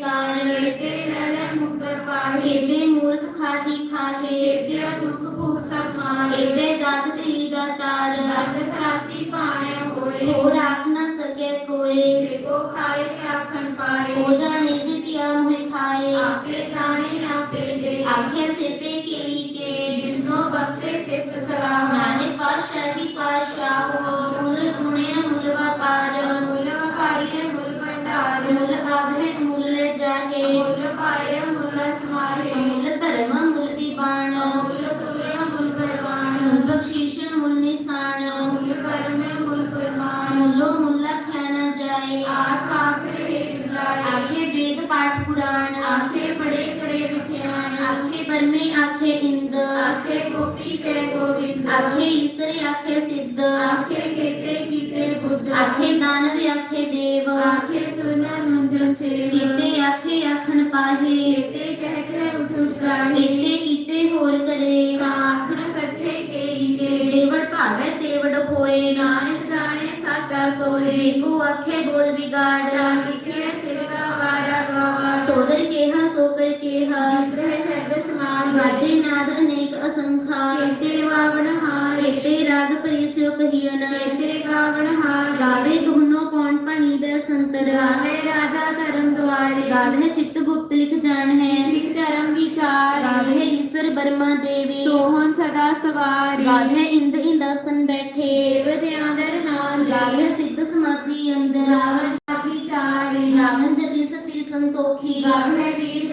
காண் வைத்து आखे इंद। आखे गोपी के गोविंद। आखे ईश्वर आखे सिद्ध। आखे केते कीते बुद्ध। आखे दानव आखे देव। आखे सुनर मंजन से कीते आखे आखन पाहे। कीते कह कह उठ उठ गाहे कीते कीते होर करे। आखन सखे के देवड़ पावे देवड़ होए। नानक जाने साचा सोए जिंगु अखे बोल बिगाड़। राखी के सिरगा वारा गवा। सोदर के हा सोकर के हा जिप्रे सर्व समान बाजे नाद अनेक असंखा केते वावण हार केते राग परिसो कहियन केते गावण हार गावे दुनो पौन पानी बे संतर। गावे राजा धर्म द्वारे। गावे चित्त गुप्त लिख जान है। धर्म विचार। गावे ईश्वर बर्मा देवी। सोहन सदा सवारी। गावे इंद्र आसन बैठे सिद्ध समाधि अंदर रावण सती संतोखी रावण वीर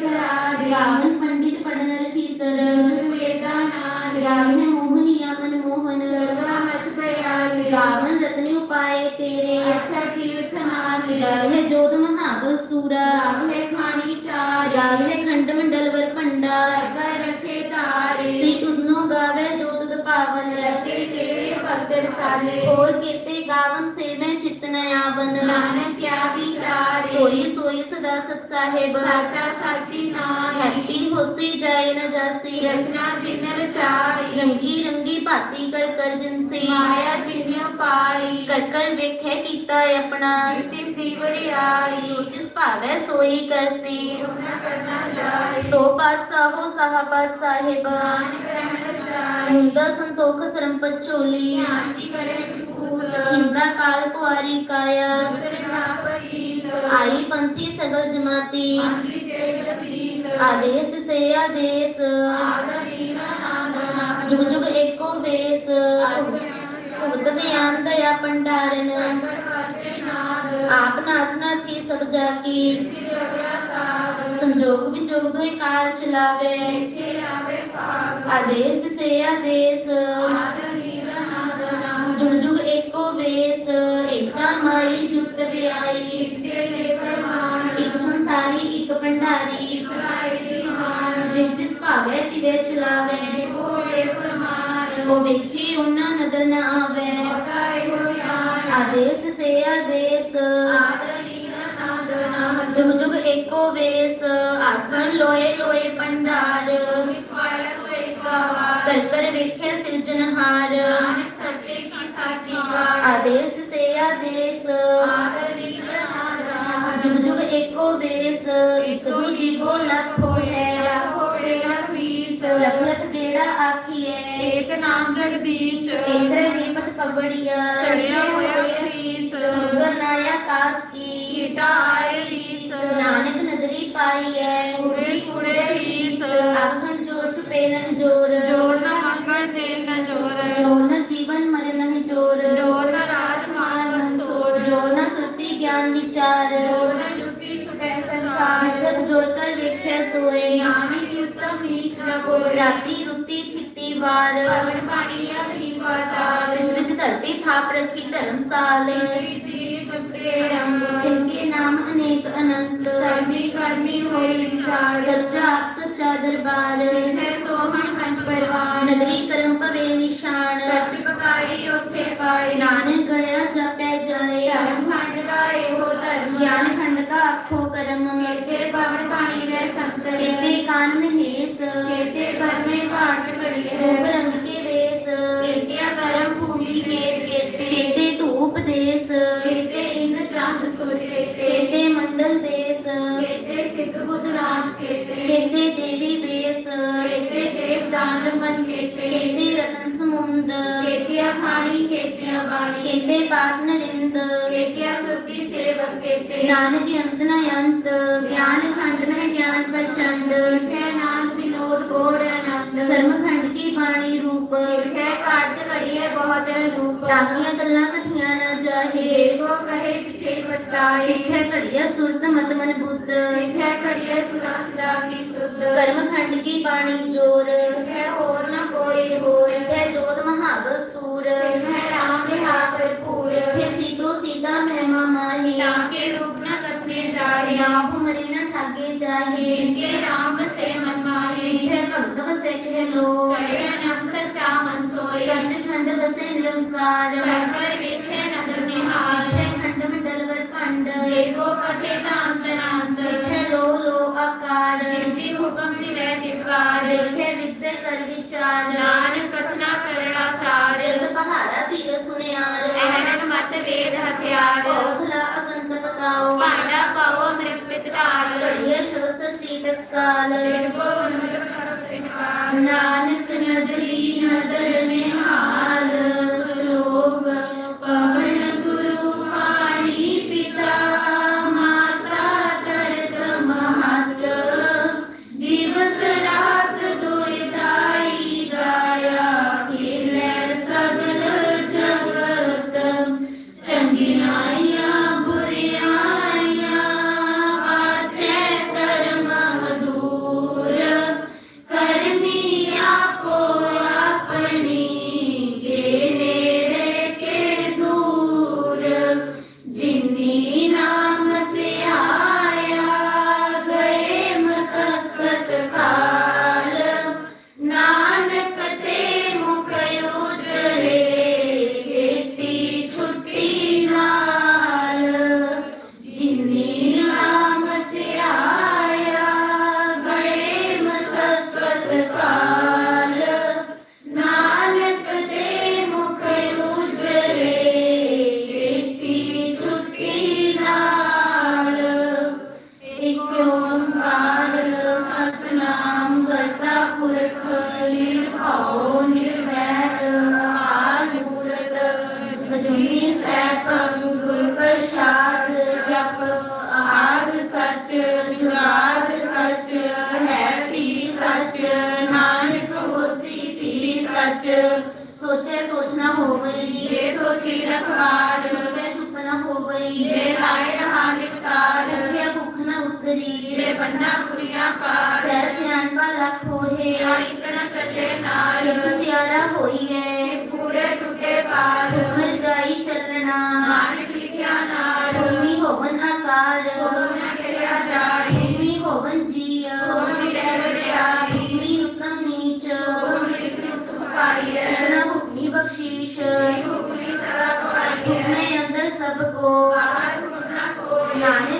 ਭਗਤ ਰਸਾਲੇ। ਹੋਰ ਕੀਤੇ ਗਾਵਨ ਸੇਵੇਂ ਚਿਤ ਨ ਆਵਨ। ਨਾਨਕ ਕਿਆ ਵਿਚਾਰੇ। ਸੋਈ ਸੋਈ ਸਦਾ ਸਤ ਸਾਹਿਬ ਸਾਚਾ ਸਾਚੀ ਨਾਹੀ। ਹੈਪੀ ਹੋਸੀ ਜਾਏ ਨ ਜਾਸੀ। ਰਚਨਾ ਜਿਨ ਰਚਾਈ ਰੰਗੀ ਰੰਗੀ ਭਾਤੀ ਕਰ ਕਰ ਜਿਨਸੀ। ਮਾਇਆ ਜਿਨ ਪਾਈ। ਕਰ ਕਰ ਵੇਖੇ ਕੀਤਾ ਆਪਣਾ। ਜਿਤੀ ਸੀ ਵਡਿਆਈ ਜੋ ਜਿਸ ਭਾਵੈ ਸੋਈ ਕਰਸੀ। ਨਾ ਕਰਨਾ ਜਾਏ। ਸੋ ਪਾਤਸ਼ਾਹੋ ਸਾਹਬਾਦ ਸਾਹਿਬ ਨਾਨਕ ਰਹਿਣ मुंदा संतोख सरंपत चोली हिंदा काल कुआरी काया। आई पंथी सगल जमाती। आदेश से आदेश। जुग जुग एको बेस उद्यान दया भंडारन आप नाथ नाथी सब जाकी। संजोग विजोग दो कार चलावे। आदेश से आदेश। जुग जुग एको वेश। एकता माई, जुगत व्याई एक संसारी, एक भंडारी। जिन जिस भावे तिवे चलावे। वो वेखे उन्ना नज़र ना आवे। आदेश से आदेश। जुग जुग एको वेश। आसन लोए लोए भंडार। कर कर वेख्या सृजनहार। आदेश से आदेश। जुग जुग एको बेस। एक दू जीवो लखो है लख लख डेड़ा आखिए। एक नाम जगदीश। इंद्र नेमत पवड़िया चढ़िया होया शीस सुंदर नाया कास की कीटा आए रीस। नानक नदरी पाई है कूड़े कूड़े रीस। आखन पे न ज़ोर। ज़ोर न मंगल ते न ज़ोर। ज़ोर न जीवन मर न ज़ोर ज़ोर न राजमार्ग सोर। ज़ोर न श्रुति ज्ञान विचार। ज़ोर न युक्ति छुटे संसार। सब ज़ोर कर वेख्य सोए। ज्ञानी की उत्तम नीच न कोई। राति रुक्ति थिति वार। पवन पानी अग्नि पाताल विच धरती थाप रखी धर्मशाल। श्री छुटे रंग इनके नाम अनेक अनंत। कर्मी कर्मी होए सच्चा दरबार। सोहन पंच परिवार नगरी करम पवे निशान। कच्च पकाई ओथे पाई। नानक करया जापे जाए। धर्म खंड का एहो धर्म। ज्ञान खंड का आखो कर्म। केते पवन पानी वे संत। केते कान में हेस केते में काट कड़ी है रंग के वेस केते कर्म भूमि में केते ਦੇਸ ਕੇਤੇ ਇਨ ਚੰਦ ਸੂਰਜ ਕੇਤੇ ਕੇਤੇ ਮੰਡਲ ਦੇਸ ਕੇਤੇ ਸਿੱਧ ਬੁੱਧ ਰਾਜ ਕੇਤੇ ਕੇਤੇ ਦੇਵੀ ਬੇਸ ਕੇਤੇ ਦੇਵ ਦਾਨ ਮਨ ਕੇਤੇ ਕੇਤੇ ਰਤਨ ਸਮੁੰਦ ਕੇਤੇ ਅਖਾਣੀ ਕੇਤੇ ਬਾਣੀ ਕੇਤੇ ਬਾਤ ਨਰਿੰਦ ਕੇਤੇ ਸੁਰਤੀ ਸੇਵਕ ਕੇਤੇ ਨਾਨਕ ਅੰਤ ਨਾ ਅੰਤ, ਗਿਆਨ ਖੰਡ ਮਹਿ ਗਿਆਨ ਪ੍ਰਚੰਡ ਕੈ ਨਾਨਕ ਵਿਨੋਦ ਕੋੜ ਨਾ ਸਰਮ ਖੰਡ ਕੀ ਬਾਣੀ ਰੂਪ है काट घड़ी है बहुत रूप ਰਾਗੀਆਂ ਗੱਲਾਂ ਕਥੀਆਂ ਨਾ ਜਾਹੇ देखो कहे पीछे पछताए ਹੈ ਘੜੀਆ ਸੁਰਤ ਮਤ ਮਨ ਬੁੱਧ है घड़िया सुरा सदा की शुद्ध ਕਰਮ ਖੰਡ ਕੀ ਬਾਣੀ ਜੋਰ है और न कोई होर ਹੈ ਜੋਤ ਮਹਾਬਲ ਸੂਰ है राम रिहा भरपूर ਹੈ ਸੀਤੋ ਸੀਤਾ ਮਹਿਮਾ ਮਾਹੀ ताके रूप न कथने जाहे ਆਪ ਮਰੇ ਨ ਠਾਗੇ ਜਾਹੇ जिनके राम से मन माहे ਹੈ ਭਗਤ ਵਸੈ ਲੋ ਕਰਿਆ ਨਾਮ ਸਚਾ ਮਨ ਸੋਈ ਸੱਚ ਖੰਡ ਵਸੈ ਨਿਰੰਕਾਰ। ਕਰ ਕਰ ਵੇਖੇ ਨਦਰ ਨਿਹਾਲ। ਹੈ ਖੰਡ ਮੰਡਲ ਵਰ ਭੰਡ ਜੇ ਕੋ ਕਥੇ ਤਾਂਤ ਨਾਂਤ ਹੈ ਲੋ ਲੋ ਆਕਾਰ। ਜੀ ਹੁਕਮ ਦੀ ਵੈ ਦਿਵਕਾਰ ਹੈ ਵਿਸੇ ਕਰ ਵਿਚਾਰ। ਨਾਨਕ ਕਥਨਾ ਕਰਣਾ ਸਾਰ। ਜਗ ਪਹਾਰਾ ਤੀਰ ਸੁਨਿਆਰ। ਅਹਰਨ ਮਤ ਵੇਦ ਹਥਿਆਰ। ਓਖਲਾ ਅਗੰਤ ਪਕਾਓ ਭਾਂਡਾ ਪਾਓ ਅੰਮ੍ਰਿਤ ਪਿਤ ਢਾਲ ਕੜੀਏ ਸ਼ਵਸ ਚੀਤਕ ਸਾਲ ਜੇ ਕੋ ਨਾਨਕ ਨਦਰੀ ਨਦਰ ਨਿਹਾਲ। प्रियपा सस्यान पलक होहे इतना चले नाल प्यारा तो होइए कूड़े टूटे पार। मर जाई चलना। मानक लिखिया नाल भूमि होवन आकार। सोना किया जाई। भूमि होवन जीव। भूमि डेवड़े आई भूमि उत्तम नीच। भूमि लिखियो सुखाइए ना भूमि बख्शीश। भूमि सरा पाइए मैं अंदर सबको। आहार को ना को याने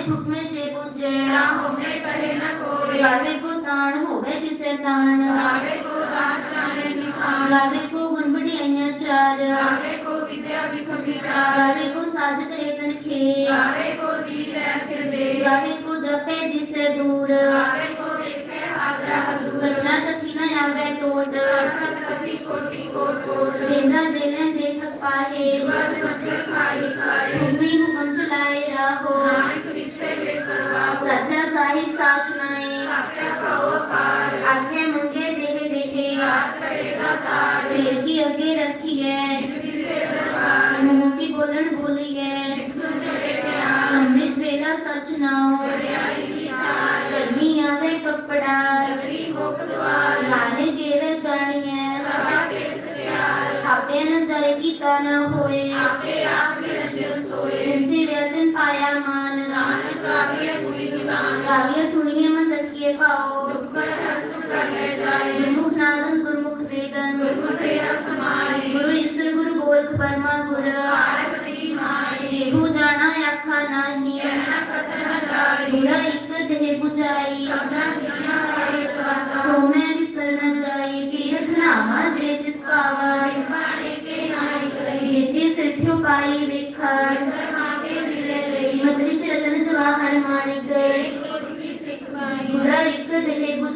ਨਾ ਹੋਵੇ ਕਰੇ ਨਾ ਕੋਈ। ਗਾਵੇ ਕੋ ਤਾਣ ਹੋਵੇ ਕਿਸੇ ਤਾਣ। ਆਵੇ ਕੋ ਦਾਨ ਜਾਣੇ ਨਿਖਾਨ ਗਾਵੇ ਕੋ ਗੁਣ ਵਡਿਆਈਆਂ ਚਾਰ। ਆਵੇ ਕੋ ਵਿਦਿਆ ਵਿਖਮ ਵਿਚਾਰ। ਗਾਵੇ ਕੋ ਸਾਜ ਕਰੇ ਤਨਖੇ ਆਵੇ ਕੋ ਜੀ ਲੈ ਫਿਰ ਦੇ ਗਾਵੇ ਕੋ ਜਪੇ ਦਿਸੇ ਦੂਰ। ਆਵੇ ਕੋ ਵੇਖੇ ਹਾਦਰਾ ਹਦੂਰ ਕਥਨਾ ਕਥੀ ਨ ਆਵੇ ਟੋਟ ਕਰਤ ਕਥੀ ਕੋਟੀ ਕੋਟ ਕੋਟ। ਦੇਂਦਾ ਦੇਲੇ ਦੇਖ ਪਾਹੇ। ਵਜ ਮੰਦਰ ਖਾਈ ਖਾਏ ਹੁਕਮੀ ਚਲਾਏ ਰਾਹੋ। ਨਾਨਕ काही साच नाही आज्ञा मुझे देह देह की अगे रखी है। मुँह की बोलन बोली है। अमृत वेला सच ना हो। ਗਾਵੀਏ ਸੁਣੀਏ ਮਨ ਰੱਖੀਏ ਭਾਓ। ਦੁਖ ਪਰ ਹਸੁ ਕਰ ਲੈ ਜਾਏ। ਗੁਰਮੁਖ ਨਾਦਨ ਗੁਰਮੁਖ ਵੇਦਨ। ਗੁਰਮੁਖ ਰਿਆ ਸਮਾਈ। ਗੁਰੂ ਈਸ਼ਰ ਗੁਰੂ ਗੋਰਖ ਪਰਮਾ ਗੁਰ। ਪਾਰਕ ਦੀ ਮਾਈ। ਜਿਹੂ ਜਾਣਾ ਆਖਾ ਨਾਹੀ। ਕਹਿਣਾ ਕਥਨ ਜਾਈ। ਗੁਰਾ ਇੱਕ ਦੇਹ 부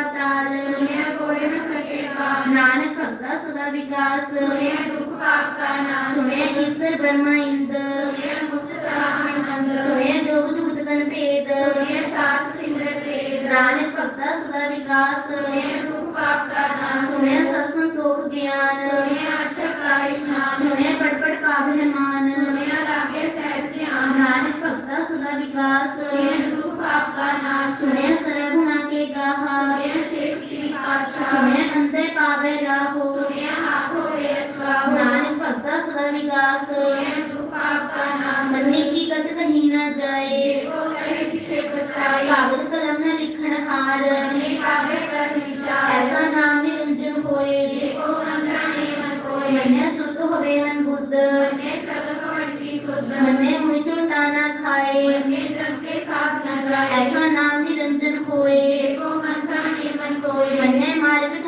अवतार कोई न सकेगा। नानक भक्ता सदा विकास। सुने दुख पाप का नाश। सुने ईश्वर ब्रह्मा इंद। सुने मुझ सराहण मंद। सुने जोग जुगत तन भेद। सुने सास सिमर तेज। नानक भक्ता सदा विकास। सुने दुख पाप का नाश। सुने सत्संग तोख ज्ञान। सुने अक्षर का स्नान। सुने पट पट पाप है मान सुने लागे सहज ध्यान। नानक भक्ता सदा विकास। सुने दुख पाप का नाश। सुने सर्वगुणा के गाहा प्रकाशमे पावे राहो नानक भक्ता सदा विकास। मरने की गत कहीं ना जाए। कागज़ कलम न हार।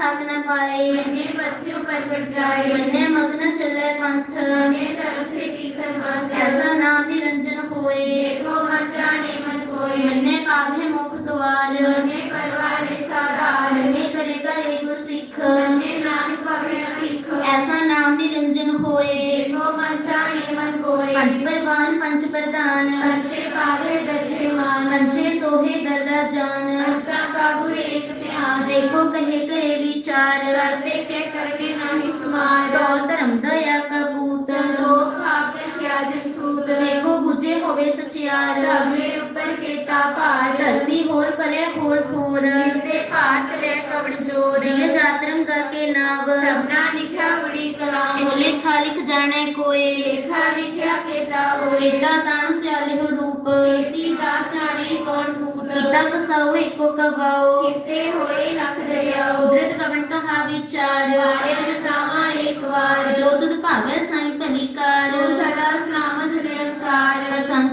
थक न पाए। ने पक्षियों पर पड़ जाए। ने मग्न चले पंथ। ने तरफ़ से की संभाग ऐसा नाम निरंजन ਹੋਏ ਜੇ ਕੋ ਮੰਤਰਾ ਨਹੀਂ ਮਨ ਕੋਈ ਮੰਨੇ ਪਾਵੇ ਮੁਖ ਦੁਆਰ ਮਨੇ ਪਰਵਾਰੇ ਸਾਧਾਰ ਮੰਨੇ ਕਰੇ ਕਰੇ ਗੁਰ ਸਿੱਖ ਮਨੇ ਨਾਨਕ ਭਵੇ ਅਭਿਖ ਐਸਾ ਨਾਮ ਨਿਰੰਜਨ ਜੇ ਹੋਏ ਕੋ ਮੰਤਰਾ ਨਹੀਂ ਮਨ ਕੋਈ ਪੰਜ ਪਰਵਾਨ ਪੰਜ ਪ੍ਰਧਾਨ ਪੰਚੇ ਪਾਵੇ ਦਰਜੇ ਮਾਨ ਪੰਜੇ ਸੋਹੇ ਦਰਰਾ ਜਾਨ ਪੰਚਾ ਕਾ ਗੁਰ ਏਕ ਧਿਆਨ ਦੇਖੋ ਕਹੇ ਕਰੇ ਵਿਚਾਰ ਕਰਦੇ ਕੇ ਕਰਨੇ जो जिय जातरम करके नाव सबना लिखा बड़ी कलाम बोले खालिक जाने कोई लेखा लिखा केता होए ला ताणु से आले हो रूप केती दा जाने कौन कूत कीता कसाओ एको कवाओ किसे होए लख दरियाओ उदरत कवन कहा विचार वारे अनुचावा एक बार जो तुद भावे साईं भली कार सदा सलामत निरंकार संत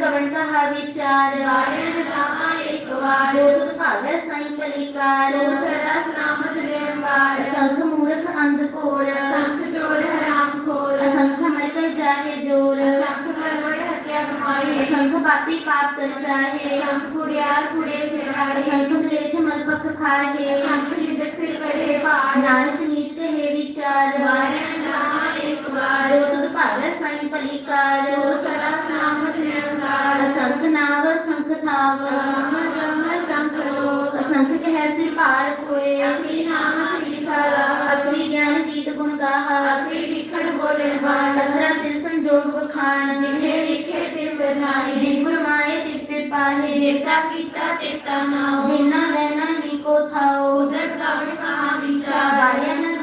कमंडा हा विचार वारेण नामा एकवार दुर्भाग्य संपलिकार सदा नाम त्रिणवार संख मूर्ख अंध कोर संख चोर हराम खोर संख मर कर जाहे ज़ोर संख गड़बड़ हत्या कमाई संख पापी पाप कर जाहे संख कुड़ियार कुड़े फेराड़े संख क्लेश मलपख खाए संख निदक सिर करे पार नारद ਸਹਿ ਵਿਚਾਰ। ਵਾਰਨ ਨਾਮਾ ਇੱਕ ਵਾਰ। ਜੋ ਤੁਧ ਭਾਵੇ ਸਾਈ ਭਲੀ ਕਾਰ। ਜੋ ਸਦਾ ਸਲਾਮਤ ਨਿਰੰਕਾਰ। ਸੰਤ ਨਾਮ ਸੰਖ ਥਾਵ। ਨਾਮ ਜਮ ਸੰਤ ਰੋ। ਸੰਤ ਕਹਿ ਸਿ ਭਾਰ ਕੋਏ। ਅਪੀ ਨਾਮ ਅਪੀ ਸਾਰਾ। ਅਪੀ ਗਿਆਨ ਕੀਤ ਗੁਣ ਗਾਹਾ। ਅਪੀ ਲਿਖਣ ਬੋਲੇ ਬਾਣ ਲਖਰਾ ਦਿਲ ਸੰਜੋਗ ਬਖਾਣ ਜਿਨੇ ਲਿਖੇ ਤੇ ਸਰਨਾਈ ਜਿਨ ਗੁਰਮਾਏ ਤਿਤੇ ਪਾਹੇ ਜੇਤਾ ਕੀਤਾ ਤੇਤਾ ਨਾਉ। ਬਿਨਾ ਰਹਿਣਾ ਹੀ ਕੋ ਥਾਉ। ਉਦਰ ਕਾਵਣ ਕਹਾ ਵਿਚਾਰ। ਆਇਆ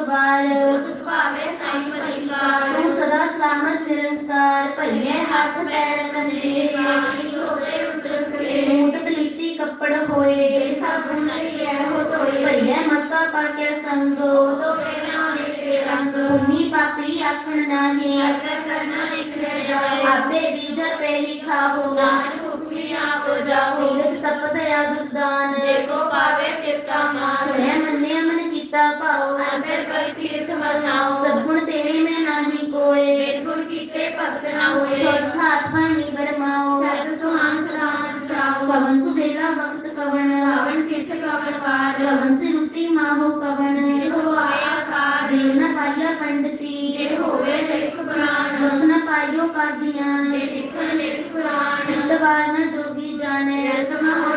ਕਬਾਲ ਜੁਗਤ ਭਾਵੇ ਸਾਈਂ ਪਰਿਕਾਰ ਤੂੰ ਸਦਾ ਸਲਾਮਤ ਨਿਰੰਕਾਰ ਭਰੀਏ ਹੱਥ ਪੈਰ ਕੰਦੇ ਪਾਣੀ ਧੋਤੇ ਉਤਰ ਸਕੇ ਮੂਟ ਪਲੀਤੀ ਕੱਪੜ ਹੋਏ। ਜੇ ਸਾਬਣ ਲਈ ਹੋ ਧੋਏ। ਭਰੀਏ ਮੱਤਾ ਪਾ ਕੇ ਸੰਗੋ। ਧੋਏ ਨਾ ਨਿਕਲੇ ਰੰਗ। ਨੀ ਪਾਪੀ ਆਖਣ ਨਾਹੀ। ਅਗਰ ਕਰਨਾ ਨਿਕਲੇ ਜਾਏ ਆਪੇ ਬੀਜ ਪੇ ਹੀ ਖਾਹੋ ਨਾਨਕ ਹੁਕਮੀ ਆਪ ਜਾਹੋ ਨਿਤ ਤਪਤ ਆ ਦੁਰਦਾਨ। ਜੇ ਕੋ ਪਾਵੇ ਤਿਰਕਾ ਮਾਨ ਹੈ ਮੰਨੇ ਕੀਤਾ ਭਾਉ ਅੰਦਰ ਕਈ ਤੀਰਥ ਮਲ ਨਾਉ ਸਭ ਗੁਣ ਤੇਰੇ ਮੈਂ ਨਾਹੀ ਕੋਏ। ਵੇਦ ਗੁਣ ਕੀਤੇ ਭਗਤ ਨਾ ਹੋਏ। ਹਾਥ ਪਾਣੀ ਬਰਮਾਓ ਸਤ ਸੁਹਾਨ ਸਲਾਮਤ ਚਾਉ ਪਵਨ ਸੁਬੇਲਾ ਵਕਤ ਕਵਣ। ਕਵਣ ਕਿਰਤ ਕਵਣ ਵਾਰ ਕਵਨ ਸੇ ਰੁੱਤੀ ਮਾਹੋ ਕਵਣ। ਜਿਤ ਹੋਵੇ ਆਕਾਰ। ਦੇਵ ਨ ਪਾਈਆ ਪੰਡਤੀ। ਜੇ ਹੋਵੇ ਲੇਖ ਪੁਰਾਣ। ਨ ਪਾਈਓ ਕਾਦੀਆਂ। ਜੇ ਲਿਖਣ ਲੇਖ ਪੁਰਾਣ। ਚਿਤਵਾਰ ਨ ਜੋਗੀ ਜਾਣੈ। ਜਨਮ ਹੋ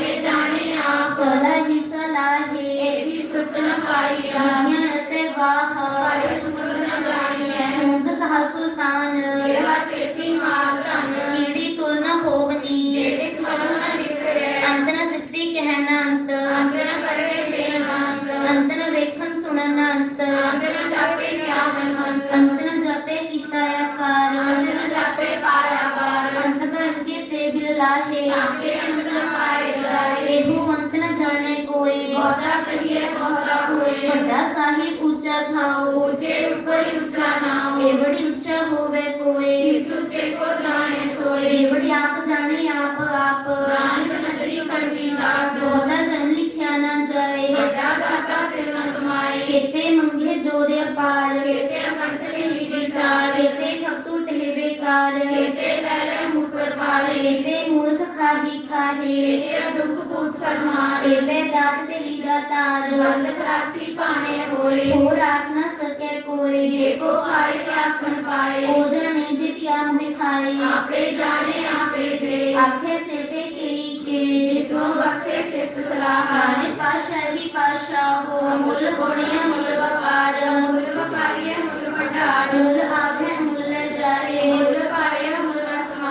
ਆਪੇ ਜਾਣੇ ਆਪ। ਸਲਾ ਹੀ ਸਲਾਹੇ। ਏਜੀ ਸੁਤ ਨ ਪਾਈਆ ਦੁਨੀਆ ਅਤੇ ਵਾਹ। ਪਰ ਸੁਤ ਨ ਜਾਣੀਐ ਸੁੰਦ ਸਹ ਸੁਲਤਾਨ। ਕਿਰਵਾ ਛੇਤੀ ਮਾਲ ਧਨ। ਕੀੜੀ ਤੁਲ ਨ ਹੋਵਨੀ। ਜਿਹੜੇ ਸਮਰਨ ਨ ਵਿਸਰੇ ਅੰਤ ਨ ਸਿੱਧੀ ਕਹਿਣ ਅੰਤ। ਅੰਤ ਨ विकार ते लड़े मुकर पारे ते मूर्ख खाही खाहे। ते दुख दुख संहारे ते दात ते लीला तार। अंध त्रासी पाने होए। हो राख न सके कोई। जे को खाए ते आखन पाए। ओ जाने जे क्या मुझे खाए आपे जाने आपे दे। आखे से पे केई के। जिसको बख्शे से सलाह। जाने पाशा ही पाशा हो। मूल गुणिया मूल व्यापार मूल व्यापारी मूल भंडार। मूल आखे मूल जाए। मूल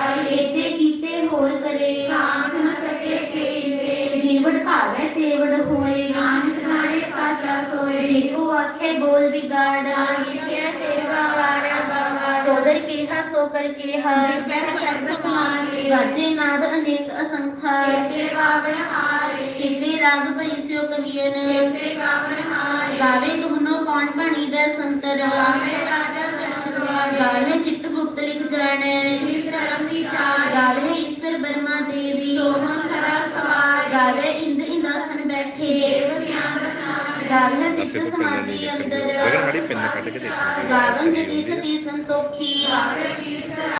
ਕੀਤੇ ਕਹਿ ਉੱਠ ਜਾਏ ਕੀਤੇ ਕੀਤੇ ਹੋਰ ਕਰੇ। ਆਖ ਨ ਸਕੇ ਕਈ ਵੇ ਜੀਵੜ ਭਾਵੇ ਤੇਵੜ ਹੋਏ। ਨਾਨਕ ਨਾੜੇ ਸਾਚਾ ਸੋਏ ਜੀ ਕੋ ਆਖੇ ਬੋਲ ਵਿਗਾੜ। ਲਿਖਿਆ ਤੇਰਾ ਵਾਰਿਆ ਬਾਬਾ ਸੋਦਰ ਕਿਹਾ ਸੋ ਕਰ ਕਿਹਾ। ਜਿਪੈ ਸਰਬ ਸਮਾਨ ਲੇ ਗਾਜੇ ਨਾਦ ਅਨੇਕ ਅਸੰਖਾ ਕੀਤੇ ਬਾਵਣ ਹਾਰੇ। ਕੀਤੇ ਰਾਗ ਭਈਸਿਓ ਕਹੀਨ ਕੀਤੇ ਗਾਵਣ ਹਾਰੇ। ਗਾਵੇ ਤੁਮਨੋ ਕੌਣ ਬਣੀ ਦਾ ਸੰਤਰ। ਗਾਵੇ ਰਾਜਾ ਜਨਕ ਦੁਆਰੇ। ਗਾਵੇ ਮੁਤਲਿਕ ਜਾਣੈ ਇਸ ਧਰਮ ਦੀ ਚਾਲ ਗਾਲੇ ਇਸਰ ਬਰਮਾ ਦੇਵੀ। ਸੋਹਣ ਸਰਾ ਸਵਾਰ ਗਾਲੇ ਇੰਦ ਇੰਦਾਸਨ ਬੈਠੇ। ਦੇਵ ਗਿਆਨ ਗਾਵਨ ਤਿਸ ਸਮਾਧੀ ਅੰਦਰ। ਅਗਰ ਮੜੀ ਪਿੰਨ ਕੱਢ ਕੇ ਦੇਖਾਂਗੇ ਗਾਵਨ ਜਤੀ ਸਤੀ ਸੰਤੋਖੀ ਆਪੇ ਕੀਰਤਨ